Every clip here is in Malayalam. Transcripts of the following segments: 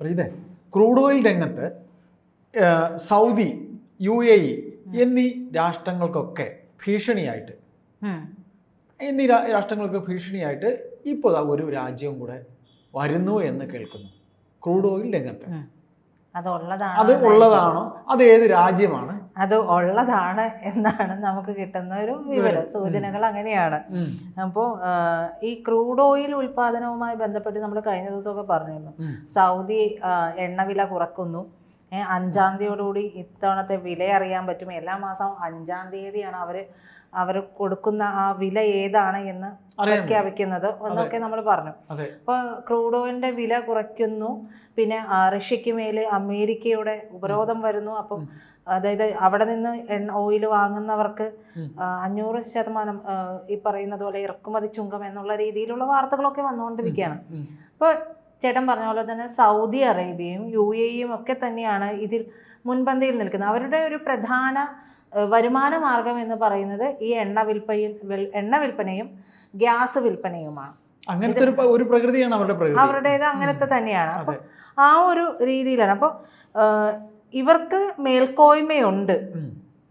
പ്രീതെ ക്രൂഡ് ഓയിൽ രംഗത്ത് സൗദി യു എ ഇ എന്നീ രാഷ്ട്രങ്ങൾക്കൊക്കെ ഭീഷണിയായിട്ട്. എന്നീ രാഷ്ട്രങ്ങൾക്ക് ഭീഷണിയായിട്ട് ഇപ്പോൾ ഒരു രാജ്യവും കൂടെ വരുന്നു എന്ന് കേൾക്കുന്നു ക്രൂഡ് ഓയിൽ രംഗത്ത്. അത് ഉള്ളതാണോ അത് ഏത് രാജ്യമാണ് അത് ഉള്ളതാണ് എന്നാണ് നമുക്ക് കിട്ടുന്ന ഒരു വിവരം. സൂചനകൾ അങ്ങനെയാണ്. അപ്പോൾ ഈ ക്രൂഡ് ഓയിൽ ഉൽപാദനവുമായി ബന്ധപ്പെട്ട് നമ്മൾ കഴിഞ്ഞ ദിവസമൊക്കെ പറഞ്ഞിരുന്നു. സൗദി എണ്ണവില കുറക്കുന്നു. അഞ്ചാം തീയതിയോടുകൂടി ഇത്തവണത്തെ വില അറിയാൻ പറ്റും. എല്ലാ മാസവും അഞ്ചാം തീയതിയാണ് അവർ അവർ കൊടുക്കുന്ന ആ വില ഏതാണ് എന്ന് പ്രഖ്യാപിക്കുന്നത് എന്നൊക്കെ നമ്മൾ പറഞ്ഞു. അപ്പൊ അപ്പോൾ ക്രൂഡ് ഓയിലിന്റെ വില കുറയ്ക്കുന്നു. പിന്നെ റഷ്യക്ക് മേലെ അമേരിക്കയുടെ ഉപരോധം വരുന്നു. അപ്പം അതായത് അവിടെ നിന്ന് എണ്ണ ഓയിൽ വാങ്ങുന്നവർക്ക് അഞ്ഞൂറ് ശതമാനം ഈ പറയുന്നത് പോലെ ഇറക്കുമതി ചുങ്കം എന്നുള്ള രീതിയിലുള്ള വാർത്തകളൊക്കെ വന്നുകൊണ്ടിരിക്കുകയാണ്. അപ്പൊ അപ്പോൾ ചേട്ടൻ പറഞ്ഞ പോലെ തന്നെ സൗദി അറേബ്യയും യു എ ഇയും ഒക്കെ തന്നെയാണ് ഇതിൽ മുൻപന്തിയിൽ നിൽക്കുന്നത്. അവരുടെ ഒരു പ്രധാന വരുമാന മാർഗം എന്ന് പറയുന്നത് ഈ എണ്ണ വിൽപ്പയും വിൽ- എണ്ണ വിൽപ്പനയും ഗ്യാസ് വിൽപ്പനയുമാണ്. അങ്ങനത്തെ ഒരു പ്രകൃതിയാണ് അവരുടെ അവരുടേത് അങ്ങനത്തെ തന്നെയാണ്. അപ്പോൾ ആ ഒരു രീതിയിലാണ്. അപ്പോൾ ഇവർക്ക് മേൽക്കോയ്മയുണ്ട്.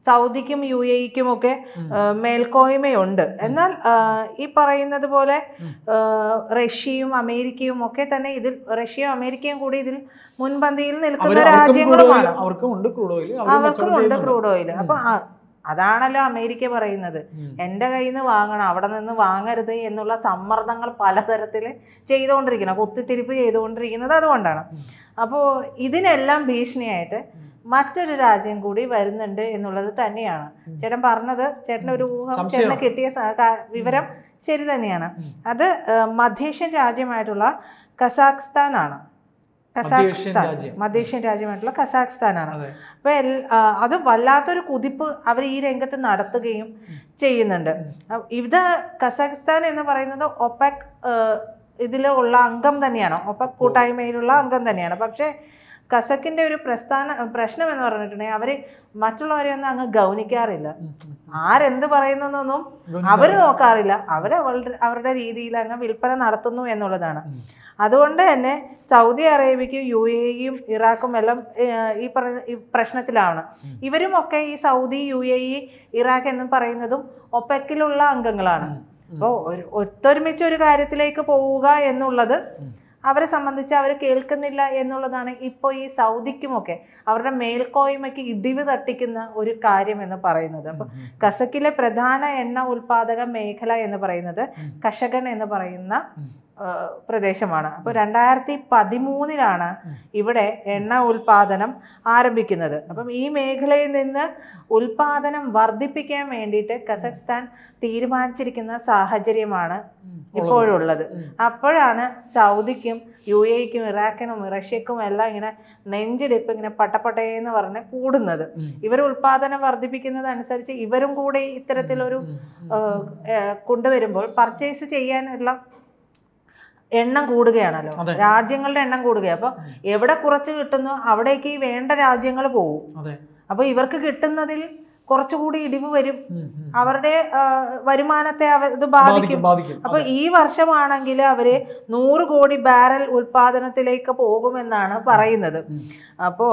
സൗദിക്കും യു എക്കും ഒക്കെ മേൽക്കോയ്മയുണ്ട്. എന്നാൽ ഈ പറയുന്നത് പോലെ റഷ്യയും അമേരിക്കയും ഒക്കെ തന്നെ ഇതിൽ റഷ്യയും അമേരിക്കയും കൂടി ഇതിൽ മുൻപന്തിയിൽ നിൽക്കുന്ന രാജ്യങ്ങളുമാണ്. അവർക്കും ഉണ്ട് ക്രൂഡ് ഓയിൽ. അപ്പൊ അതാണല്ലോ അമേരിക്ക പറയുന്നത്. എന്റെ കയ്യിൽ നിന്ന് വാങ്ങണം അവിടെ നിന്ന് വാങ്ങരുത് എന്നുള്ള സമ്മർദ്ദങ്ങൾ പലതരത്തിൽ ചെയ്തുകൊണ്ടിരിക്കണം കുത്തിത്തിരിപ്പ് ചെയ്തുകൊണ്ടിരിക്കുന്നത് അതുകൊണ്ടാണ്. അപ്പോൾ ഇതിനെല്ലാം ഭീഷണിയായിട്ട് മറ്റൊരു രാജ്യം കൂടി വരുന്നുണ്ട് എന്നുള്ളത് തന്നെയാണ്. ചേട്ടൻ പറഞ്ഞത് ചേട്ടൻ ഒരു ഊഹം ചേട്ടന് കിട്ടിയ വിവരം ശരി തന്നെയാണ്. അത് മധ്യേഷ്യൻ രാജ്യമായിട്ടുള്ള കസാഖ്സ്ഥാൻ ആണ് മധ്യേഷ്യൻ കസാഖ്സ്ഥാൻ. മധ്യേഷ്യൻ രാജ്യമായിട്ടുള്ള കസാഖ്സ്ഥാനാണ്. അപ്പൊ അപ്പോൾ എൽ അത് വല്ലാത്തൊരു കുതിപ്പ് അവർ ഈ രംഗത്ത് നടത്തുകയും ചെയ്യുന്നുണ്ട്. ഇത് കസാഖ്സ്ഥാൻ എന്ന് പറയുന്നത് ഒപെക് ഇതിൽ ഉള്ള അംഗം തന്നെയാണ്. ഒപെക് കൂട്ടായ്മയിലുള്ള അംഗം തന്നെയാണ്. പക്ഷേ കസക്കിന്റെ ഒരു പ്രസ്ഥാന പ്രശ്നം എന്ന് പറഞ്ഞിട്ടുണ്ടെങ്കിൽ അവർ മറ്റുള്ളവരെ ഒന്നും അങ്ങ് ഗൗനിക്കാറില്ല. ആരെന്ത് പറയുന്നൊന്നും അവർ നോക്കാറില്ല. അവർ അവരുടെ അവരുടെ രീതിയിൽ അങ്ങ് വിൽപ്പന നടത്തുന്നു എന്നുള്ളതാണ്. അതുകൊണ്ട് തന്നെ സൗദി അറേബ്യയ്ക്കും യു എയും ഇറാഖും എല്ലാം ഈ പറഞ്ഞ പ്രശ്നത്തിലാണ്. ഇവരുമൊക്കെ ഇവരും ഒക്കെ ഈ Saudi U A E Iraq എന്നും പറയുന്നതും ഒപ്പക്കിലുള്ള അംഗങ്ങളാണ്. അപ്പോൾ ഒത്തൊരുമിച്ച് ഒരു കാര്യത്തിലേക്ക് പോവുക എന്നുള്ളത് അവരെ സംബന്ധിച്ച് അവർ കേൾക്കുന്നില്ല എന്നുള്ളതാണ് ഇപ്പോൾ ഈ സൗദിക്കുമൊക്കെ അവരുടെ മേൽക്കോയ്മയ്ക്ക് ഇടിവ് തട്ടിക്കുന്ന ഒരു കാര്യം എന്ന് പറയുന്നത്. അപ്പോൾ കസക്കിലെ പ്രധാന എണ്ണ ഉൽപാദക മേഖല എന്ന് പറയുന്നത് കഷകൻ എന്ന് പറയുന്ന പ്രദേശമാണ്. അപ്പോൾ രണ്ടായിരത്തി പതിമൂന്നിലാണ് ഇവിടെ എണ്ണ ഉൽപാദനം ആരംഭിക്കുന്നത്. അപ്പം ഈ മേഖലയിൽ നിന്ന് ഉൽപാദനം വർദ്ധിപ്പിക്കാൻ വേണ്ടിയിട്ട് കസഖ്സ്ഥാൻ തീരുമാനിച്ചിരിക്കുന്ന സാഹചര്യമാണ്. ഇപ്പോഴുള്ളത്. അപ്പോഴാണ് സൗദിക്കും യു എക്കും ഇറാഖിനും റഷ്യക്കും എല്ലാം ഇങ്ങനെ നെഞ്ചിടിപ്പ് ഇങ്ങനെ പട്ടപ്പട്ടയെന്ന് പറഞ്ഞ് കൂടുന്നത്. ഇവർ ഉൽപാദനം വർദ്ധിപ്പിക്കുന്നത് അനുസരിച്ച് ഇവരും കൂടി ഇത്തരത്തിലൊരു കൊണ്ടുവരുമ്പോൾ പർച്ചേസ് ചെയ്യാനുള്ള എണ്ണം കൂടുകയാണല്ലോ. രാജ്യങ്ങളുടെ എണ്ണം കൂടുകയാണ് അപ്പോൾ എവിടെ കുറച്ച് കിട്ടുന്നു അവിടേക്ക് ഈ വേണ്ട രാജ്യങ്ങൾ പോകും അപ്പോൾ ഇവർക്ക് കിട്ടുന്നതിൽ കുറച്ചുകൂടി ഇടിവ് വരും. അവരുടെ വരുമാനത്തെ അവർ ഇത് ബാധിക്കും അപ്പൊ ഈ വർഷമാണെങ്കിൽ അവർ നൂറ് കോടി ബാരൽ ഉൽപാദനത്തിലേക്ക് പോകുമെന്നാണ് പറയുന്നത്. അപ്പോ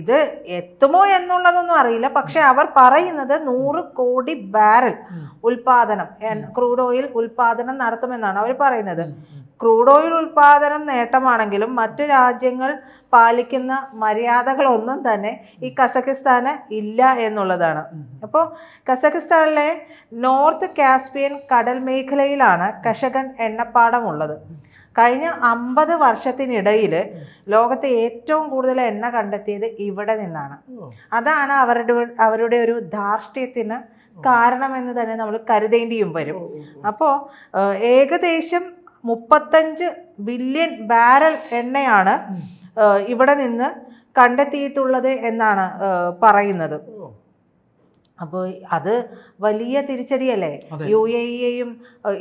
ഇത് എത്തുമോ എന്നുള്ളതൊന്നും അറിയില്ല. പക്ഷെ അവർ പറയുന്നത് നൂറ് കോടി ബാരൽ. ഉൽപാദനം ക്രൂഡ് ഓയിൽ ഉൽപാദനം നടത്തുമെന്നാണ് അവർ പറയുന്നത്. ക്രൂഡ് ഓയിൽ ഉൽപാദനം നേട്ടമാണെങ്കിലും മറ്റു രാജ്യങ്ങൾ പാലിക്കുന്ന മര്യാദകളൊന്നും തന്നെ ഈ കസഖിസ്ഥാന് ഇല്ല എന്നുള്ളതാണ്. അപ്പോൾ കസഖിസ്ഥാനിലെ നോർത്ത് കാസ്പിയൻ കടൽ മേഖലയിലാണ് കഷകൻ എണ്ണപ്പാടമുള്ളത്. കഴിഞ്ഞ അമ്പത് വർഷത്തിനിടയിൽ ലോകത്തെ ഏറ്റവും കൂടുതൽ എണ്ണ കണ്ടെത്തിയത് ഇവിടെ നിന്നാണ്. അതാണ് അവരുടെ അവരുടെ ഒരു ധാർഷ്ട്യത്തിന് കാരണമെന്ന് തന്നെ നമ്മൾ കരുതേണ്ടിയും വരും. അപ്പോൾ ഏകദേശം മുപ്പത്തഞ്ച് ബില്യൺ ബാരൽ എണ്ണയാണ് ഇവിടെ നിന്ന് കണ്ടെത്തിയിട്ടുള്ളത് എന്നാണ് പറയുന്നത്. അപ്പോൾ അത് വലിയ തിരിച്ചടിയല്ലേ. യു എ ഇയെയും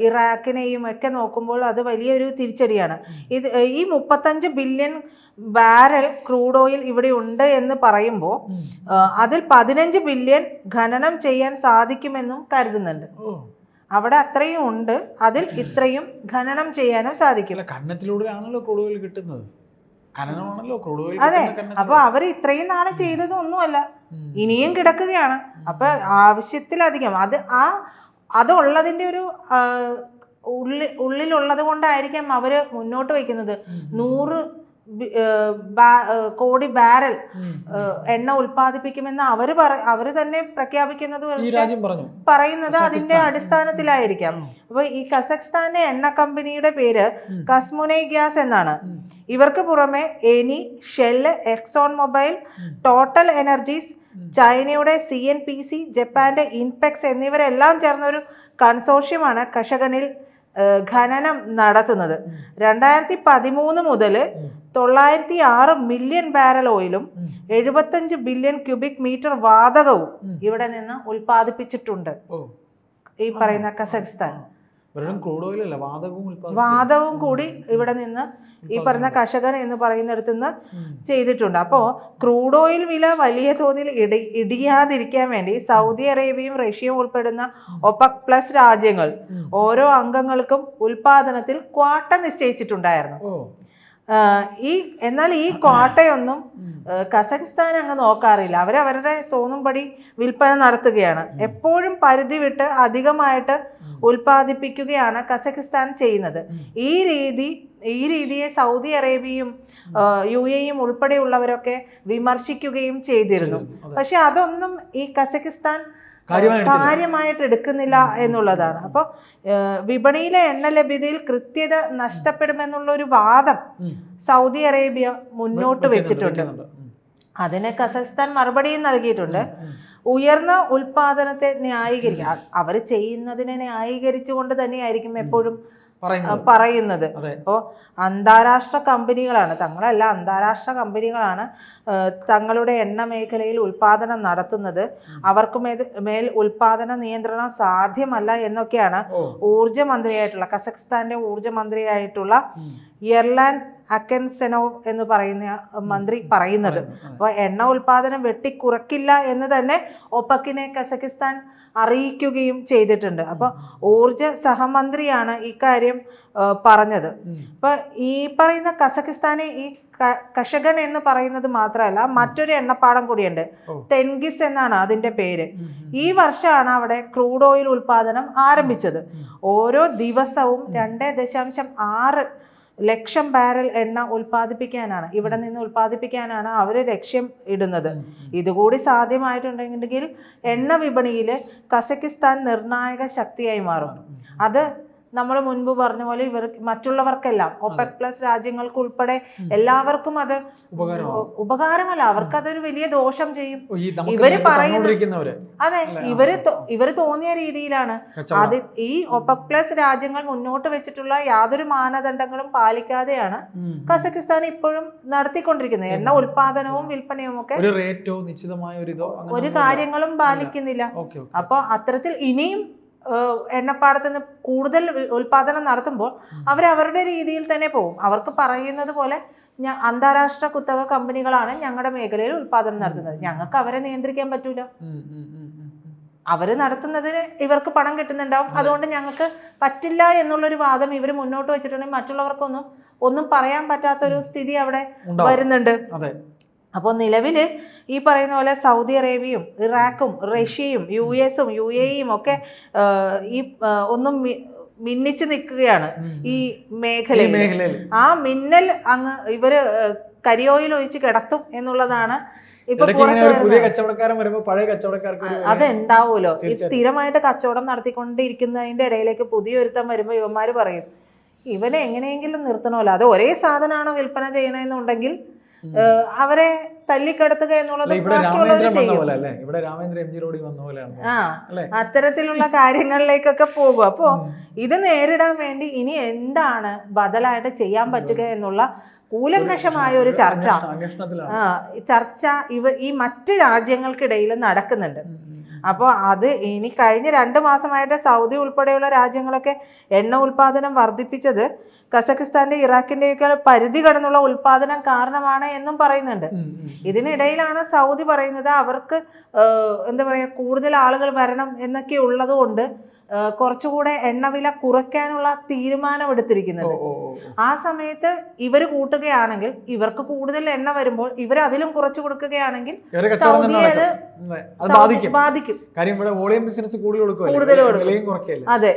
ഇറാഖിനെയും ഒക്കെ നോക്കുമ്പോൾ അത് വലിയൊരു തിരിച്ചടിയാണ്. ഇത് ഈ മുപ്പത്തഞ്ച് ബില്യൺ ബാരൽ ക്രൂഡ് ഓയിൽ ഇവിടെ ഉണ്ട് എന്ന് പറയുമ്പോൾ അതിൽ പതിനഞ്ച് ബില്യൺ ഖനനം ചെയ്യാൻ സാധിക്കുമെന്നും കരുതുന്നുണ്ട്. അവിടെ അത്രയും ഉണ്ട്. അതിൽ ഇത്രയും ഖനനം ചെയ്യാനും സാധിക്കും. അല്ല കന്നത്തിലൂടെയാണല്ലോ ക്രൂഡ് കിട്ടുന്നത്. ഖനനമാണല്ലോ അതെ. അപ്പോൾ അവർ ഇത്രയും നാളെ ചെയ്തത് ഒന്നുമല്ല ഇനിയും കിടക്കുകയാണ്. അപ്പൊ ആവശ്യത്തിലധികം. അത് ആ അതുള്ളതിന്റെ ഒരു ഉള്ളിൽ ഉള്ളിലുള്ളത് കൊണ്ടായിരിക്കാം അവർ മുന്നോട്ട് വയ്ക്കുന്നത്. നൂറ് കോടി ബാരൽ എണ്ണ ഉൽപ്പാദിപ്പിക്കുമെന്ന് അവർ പറ അവർ തന്നെ പ്രഖ്യാപിക്കുന്നത് പറയുന്നത് അതിന്റെ. അടിസ്ഥാനത്തിലായിരിക്കാം. അപ്പൊ ഈ കസഖ്സ്ഥാന്റെ എണ്ണ കമ്പനിയുടെ പേര് കസ്മുനെ ഗ്യാസ് എന്നാണ്. ഇവർക്ക് പുറമെ Eni Shell Exxon Mobil TotalEnergies ചൈനയുടെ സി എൻ പി സി ജപ്പാന്റെ ഇൻപെക്സ് എന്നിവരെല്ലാം ചേർന്ന ഒരു കൺസോർഷ്യമാണ് കഷകണിൽ ഖനനം നടത്തുന്നത്. രണ്ടായിരത്തി പതിമൂന്ന് മുതൽ. തൊള്ളായിരത്തി ആറ് മില്യൺ ബാരൽ ഓയിലും. എഴുപത്തഞ്ച് ബില്യൺ ക്യൂബിക് മീറ്റർ വാതകവും ഇവിടെ നിന്ന് ഉൽപ്പാദിപ്പിച്ചിട്ടുണ്ട്. ഈ പറയുന്ന കസക്സ്ഥാൻ വാതകവും കൂടി ഇവിടെ നിന്ന് ഈ പറഞ്ഞ കർഷകൻ എന്ന് പറയുന്നിടത്ത് നിന്ന് ചെയ്തിട്ടുണ്ട്. അപ്പോൾ ക്രൂഡ് ഓയിൽ വില വലിയ തോതിൽ ഇടി ഇടിയാതിരിക്കാൻ വേണ്ടി സൗദി അറേബ്യയും റഷ്യയും ഉൾപ്പെടുന്ന ഒപക് പ്ലസ് രാജ്യങ്ങൾ ഓരോ അംഗങ്ങൾക്കും ഉൽപാദനത്തിൽ ക്വാട്ട നിശ്ചയിച്ചിട്ടുണ്ടായിരുന്നു. ഈ എന്നാൽ ഈ കോട്ടയൊന്നും കസഖിസ്ഥാൻ അങ്ങ് നോക്കാറില്ല. അവരവരുടെ തോന്നുംപടി വിൽപ്പന നടത്തുകയാണ്. എപ്പോഴും പരിധി വിട്ട് അധികമായിട്ട്. ഉൽപ്പാദിപ്പിക്കുകയാണ് കസഖിസ്ഥാൻ ചെയ്യുന്നത്. ഈ രീതി ഈ രീതിയെ സൗദി അറേബ്യയും യു എയും ഉൾപ്പെടെയുള്ളവരൊക്കെ വിമർശിക്കുകയും ചെയ്തിരുന്നു. പക്ഷെ അതൊന്നും ഈ കസഖിസ്ഥാൻ. കാര്യമായിട്ട് എടുക്കുന്നില്ല എന്നുള്ളതാണ്. അപ്പോൾ വിപണിയിലെ എണ്ണ ലഭ്യതയിൽ കൃത്യത നഷ്ടപ്പെടുമെന്നുള്ള ഒരു വാദം സൗദി അറേബ്യ മുന്നോട്ട് വെച്ചിട്ടുണ്ട്. അതിനെ കസഖ്സ്ഥാൻ മറുപടിയും നൽകിയിട്ടുണ്ട്. ഉയർന്ന ഉൽപാദനത്തെ ന്യായീകരിക്കുക അവർ ചെയ്യുന്നതിനെ ന്യായീകരിച്ചുകൊണ്ട് തന്നെയായിരിക്കും എപ്പോഴും പറയുന്നത്. അപ്പോൾ അന്താരാഷ്ട്ര കമ്പനികളാണ് തങ്ങളല്ല അന്താരാഷ്ട്ര കമ്പനികളാണ് തങ്ങളുടെ എണ്ണ മേഖലയിൽ ഉൽപാദനം നടത്തുന്നത്. അവർക്ക് മേൽ ഉൽപാദന നിയന്ത്രണം സാധ്യമല്ല എന്നൊക്കെയാണ് ഊർജ മന്ത്രിയായിട്ടുള്ള കസഖ്സ്ഥാന്റെ ഊർജ മന്ത്രിയായിട്ടുള്ള ഉം. അക്കൻസെനോവ് എന്ന് പറയുന്ന മന്ത്രി പറയുന്നത്. പറയുന്നു. അപ്പോൾ എണ്ണ ഉൽപ്പാദനം വെട്ടിക്കുറക്കില്ല എന്ന് തന്നെ ഒപ്പക്കിനെ കസക്കിസ്ഥാൻ അറിയിക്കുകയും ചെയ്തിട്ടുണ്ട്. അപ്പോൾ ഊർജ സഹമന്ത്രിയാണ് ഇക്കാര്യം പറഞ്ഞത്. അപ്പോൾ ഈ പറയുന്ന കസക്കിസ്ഥാനെ ഈ കഷകൻ എന്ന് പറയുന്നത് മാത്രമല്ല മറ്റൊരു എണ്ണപ്പാടം കൂടിയുണ്ട്. തെൻഗിസ് എന്നാണ് അതിന്റെ പേര്. ഈ വർഷമാണ് അവിടെ ക്രൂഡ് ഓയിൽ ഉൽപ്പാദനം ആരംഭിച്ചത്. ഓരോ ദിവസവും രണ്ട് ദശാംശം ആറ് ലക്ഷം ബാരൽ എണ്ണ ഉൽപ്പാദിപ്പിക്കാനാണ്. ഇവിടെ നിന്ന് ഉൽപ്പാദിപ്പിക്കാനാണ് അവർ ലക്ഷ്യം ഇടുന്നത്. ഇതുകൂടി സാധ്യമായിട്ടുണ്ടെങ്കിൽ എണ്ണ വിപണിയിൽ കസക്കിസ്ഥാൻ നിർണായക ശക്തിയായി മാറും. അത് നമ്മൾ മുൻപ് പറഞ്ഞ പോലെ ഇവർ മറ്റുള്ളവർക്കെല്ലാം ഒപെക് പ്ലസ് രാജ്യങ്ങൾക്ക് ഉൾപ്പെടെ എല്ലാവർക്കും അത്. ഉപകാരമല്ല. അവർക്ക് അതൊരു വലിയ ദോഷം ചെയ്യും. ഇവർ പറയുന്നത് അതെ ഇവർ ഇവർ തോന്നിയ രീതിയിലാണ്. അത് ഈ ഒപെക് പ്ലസ് രാജ്യങ്ങൾ മുന്നോട്ട് വെച്ചിട്ടുള്ള യാതൊരു മാനദണ്ഡങ്ങളും പാലിക്കാതെയാണ്. കസക്കിസ്ഥാൻ ഇപ്പോഴും നടത്തിക്കൊണ്ടിരിക്കുന്നത്. എണ്ണ ഉൽപാദനവും വിൽപ്പനയും ഒക്കെ ഒരു കാര്യങ്ങളും പാലിക്കുന്നില്ല. അപ്പോൾ അത്തരത്തിൽ ഇനിയും എണ്ണപ്പാടത്ത് നിന്ന് കൂടുതൽ ഉൽപാദനം നടത്തുമ്പോൾ അവർ അവരുടെ രീതിയിൽ തന്നെ പോകും അവർക്ക് പറയുന്നത് പോലെ ഞാൻ അന്താരാഷ്ട്ര കുത്തക കമ്പനികളാണ് ഞങ്ങളുടെ മേഖലയിൽ ഉൽപാദനം നടത്തുന്നത്. ഞങ്ങൾക്ക് അവരെ നിയന്ത്രിക്കാൻ പറ്റൂല. അവർ നടത്തുന്നതിന് ഇവർക്ക് പണം കിട്ടുന്നുണ്ടാവും. അതുകൊണ്ട് ഞങ്ങൾക്ക് പറ്റില്ല എന്നുള്ളൊരു വാദം ഇവർ മുന്നോട്ട് വെച്ചിട്ടുണ്ടെങ്കിൽ മറ്റുള്ളവർക്കൊന്നും ഒന്നും പറയാൻ പറ്റാത്തൊരു സ്ഥിതി അവിടെ വരുന്നുണ്ട്. അപ്പോൾ നിലവിൽ ഈ പറയുന്ന പോലെ സൗദി അറേബ്യയും ഇറാഖും റഷ്യയും യു എസും യു എയും ഒക്കെ ഈ ഒന്നും മിന്നിച്ചു നിൽക്കുകയാണ്. ഈ മേഖല മേഖലയിൽ ആ മിന്നൽ അങ്ങ് ഇവർ കരിയോയിൽ ഒഴിച്ച് കിടത്തും എന്നുള്ളതാണ് ഇപ്പൊ പുതിയ കച്ചവടക്കാരൻ വരുമ്പോൾ പഴയ കച്ചവടക്കാർക്ക് ഈ സ്ഥിരമായിട്ട് കച്ചവടം നടത്തിക്കൊണ്ടിരിക്കുന്നതിന്റെ ഇടയിലേക്ക് പുതിയൊരുത്തം വരുമ്പോൾ ഇവന്മാര് പറയും ഇവനെ എങ്ങനെയെങ്കിലും നിർത്തണമല്ലോ. അത് ഒരേ സാധനമാണോ വിൽപ്പന ചെയ്യണമെന്നുണ്ടെങ്കിൽ അവരെ തല്ലിക്കടത്തുക എന്നുള്ളത് ഇവിടെ എം ജി റോഡി വന്ന പോലെയാണ് ആ അല്ലേ? അത്തരത്തിലുള്ള കാര്യങ്ങളിലേക്കൊക്കെ പോകും. അപ്പോൾ ഇത് നേരിടാൻ വേണ്ടി ഇനി എന്താണ് ബദലായിട്ട് ചെയ്യാൻ പറ്റുക എന്നുള്ള കൂലങ്കഷമായ ഒരു ചർച്ച. ചർച്ച ഇവ ഈ മറ്റ് രാജ്യങ്ങൾക്കിടയിൽ നടക്കുന്നുണ്ട്. അപ്പോൾ അത് ഇനി കഴിഞ്ഞ രണ്ട് മാസമായിട്ട് സൗദി ഉൾപ്പെടെയുള്ള രാജ്യങ്ങളൊക്കെ എണ്ണ ഉൽപ്പാദനം വർദ്ധിപ്പിച്ചത് കസഖിസ്ഥാന്റെ ഇറാഖിന്റെയൊക്കെ പരിധി കടന്നുള്ള ഉൽപാദനം കാരണമാണ് എന്നും പറയുന്നുണ്ട്. ഇതിനിടയിലാണ് സൗദി പറയുന്നത് അവർക്ക് എന്താ പറയുക കൂടുതൽ ആളുകൾ വരണം എന്നൊക്കെ ഉള്ളത് കൊണ്ട് ആ, കുറച്ചുകൂടെ എണ്ണവില കുറയ്ക്കാനുള്ള തീരുമാനം എടുത്തിരിക്കുന്നത്. ഓ, ഓ, ഓ, ഓ. ആ സമയത്ത് ഇവർ കൂട്ടുകയാണെങ്കിൽ ഇവർക്ക് കൂടുതൽ എണ്ണ വരുമ്പോൾ ഇവർ അതിലും കുറച്ചു കൊടുക്കുകയാണെങ്കിൽ സൗദി അത് ബാധിക്കും. ബാധിക്കും. കാര്യം ഇവിടെ വോളിയം ബിസിനസ് കൂടുതൽ അതെ.